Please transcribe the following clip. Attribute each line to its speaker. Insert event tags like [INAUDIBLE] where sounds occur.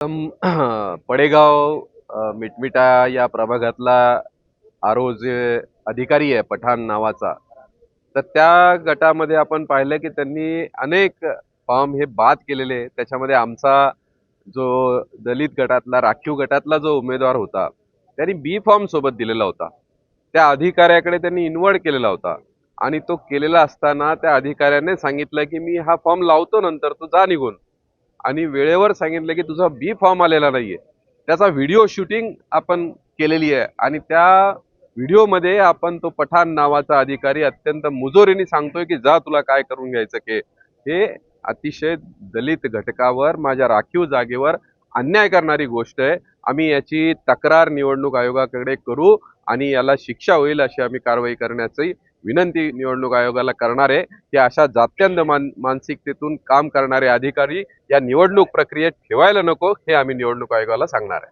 Speaker 1: [CLEARS THROAT] पडेगाव मिटमिटा या प्रभागातला आरो जे अधिकारी आहे पठाण नावाचा. तर त्या गटामध्ये आपण पाहिलं की त्यांनी अनेक फॉर्म हे बाद केलेले. त्याच्यामध्ये आमचा जो दलित गटातला राखीव गटातला जो उमेदवार होता त्यांनी बी फॉर्म सोबत दिलेला होता. त्या अधिकाऱ्याकडे त्यांनी इन्वर्ट केलेला होता. आणि तो केलेला असताना त्या अधिकाऱ्याने सांगितलं की मी हा फॉर्म लावतो नंतर तो जा निघून. आणि वेळेवर सांगितलं की तुझा बी फॉर्म आलेला नाही आहे त्याचा व्हिडिओ शूटिंग आपण केलेली आहे. आणि त्या व्हिडिओमध्ये आपण तो पठाण नावाचा अधिकारी अत्यंत मुजोरीने सांगतोय की जा तुला काय करून घ्यायचं के हे अतिशय दलित घटकावर माझ्या राखीव जागेवर अन्याय करणारी गोष्ट आहे. आम्ही याची तक्रार निवडणूक आयोगाकडे करू आणि याला शिक्षा होईल अशी आम्ही कारवाई करण्याची विनंती निवडणूक आयोगाला करणार आहे की अशा जात्यंध मान मानसिकतेतून काम करणारे अधिकारी या निवडणूक प्रक्रियेत ठेवायला नको हे आम्ही निवडणूक आयोगाला सांगणार आहे.